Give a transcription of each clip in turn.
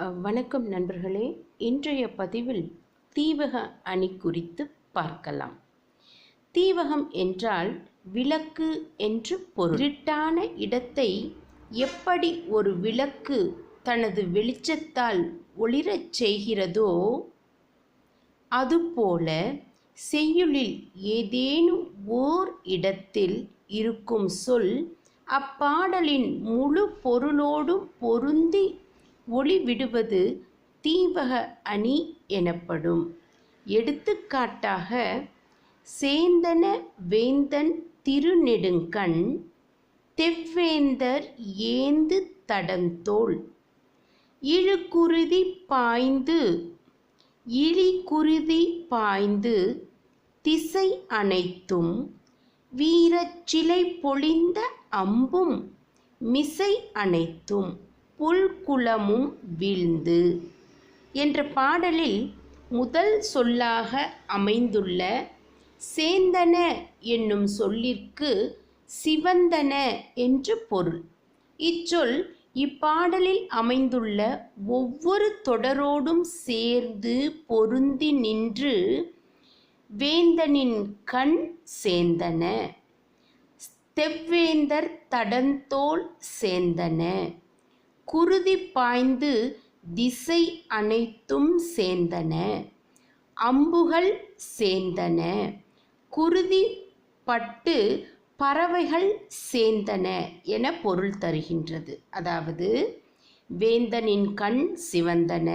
வணக்கம் நண்பர்களே இன்றைய பதிவில் தீவக அணி குறித்து பார்க்கலாம். தீவகம் என்றால் விளக்கு என்று பொருள். இருட்டான இடத்தை எப்படி ஒரு விளக்கு தனது வெளிச்சத்தால் ஒளிரச் செய்கிறதோ அதுபோல செய்யுளில் ஏதேனும் ஓர் இடத்தில் இருக்கும் சொல் அப்பாடலின் முழு பொருளோடும் பொருந்தி ஒளிவிடுவது தீவக அணி எனப்படும். எடுத்துக்காட்டாக சேந்தன வேந்தன் திருநெடுங்கண் தெவ்வேந்தர் ஏந்து தடந்தோள் இழுக்குருதி பாய்ந்து இழிக்குருதி பாய்ந்து திசை அனைத்தும் வீரச்சிலை பொழிந்த அம்பும் மிசை அனைத்தும் புல்குளமும் வீழ்ந்து. என்ற பாடலில் முதல் சொல்லாக அமைந்துள்ள சேந்தன என்னும் சொல்லிற்கு சிவந்தன என்று பொருள். இச்சொல் இப்பாடலில் அமைந்துள்ள ஒவ்வொரு தொடரோடும் சேர்ந்து பொருந்தி நின்று வேந்தனின் கண் சேர்ந்தன தெவ்வேந்தர் தடந்தோல் சேர்ந்தன குருதி பாய்ந்து திசை அனைத்தும் சேர்ந்தன. அம்புகள் சேர்ந்தன. குருதி பட்டு பறவைகள் சேர்ந்தன என பொருள் தருகின்றது. அதாவது வேந்தனின் கண் சிவந்தன.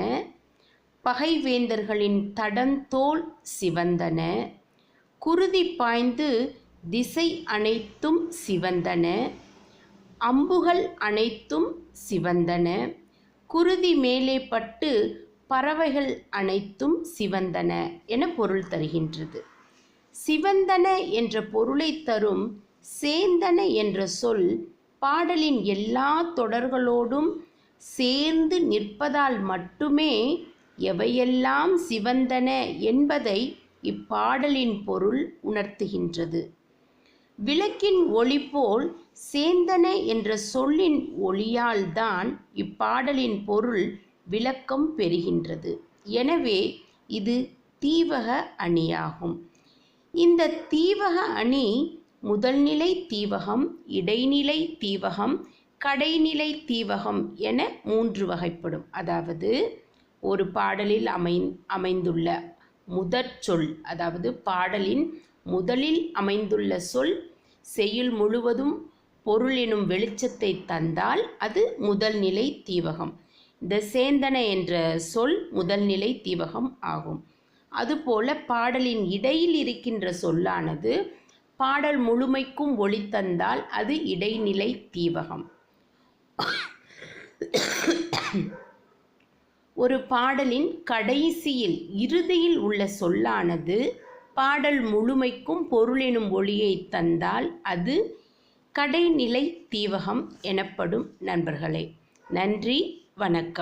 பகைவேந்தர்களின் தடந்தோல் சிவந்தன. குருதி பாய்ந்து திசை அனைத்தும் சிவந்தன. அம்புகள் அனைத்தும் சிவந்தன. குருதி மேலே பட்டு பறவைகள் அனைத்தும் சிவந்தன என பொருள் தருகின்றது. சிவந்தன என்ற பொருளை தரும் சேந்தன என்ற சொல் பாடலின் எல்லா தொடர்களோடும் சேர்ந்து நிற்பதால் மட்டுமே எவையெல்லாம் சிவந்தன என்பதை இப்பாடலின் பொருள் உணர்த்துகின்றது. விளக்கின் ஒளி போல் சேந்தன என்ற சொல்லின் ஒளியால்தான் இப்பாடலின் பொருள் விளக்கம் பெறுகின்றது. எனவே இது தீவக அணியாகும். இந்த தீவக அணி முதல்நிலை தீவகம் இடைநிலை தீவகம் கடைநிலை தீவகம் என மூன்று வகைப்படும். அதாவது ஒரு பாடலில் அமை அமைந்துள்ள முதற் சொல் அதாவது பாடலின் முதலில் அமைந்துள்ள சொல் செய்யுள் முழுவதும் பொருள் எனும் வெளிச்சத்தை தந்தால் அது முதல் நிலை தீவகம். இந்த சேந்தன என்ற சொல் முதல் நிலை தீவகம் ஆகும். அதுபோல பாடலின் இடையில் இருக்கின்ற சொல்லானது பாடல் முழுமைக்கும் ஒளி தந்தால் அது இடைநிலை தீவகம். ஒரு பாடலின் கடைசியில் இறுதியில் உள்ள சொல்லானது பாடல் முழுமைக்கும் பொருளெனும் ஒளியை தந்தால் அது கடைநிலை தீவகம் எனப்படும் நண்பர்களே. நன்றி வணக்கம்.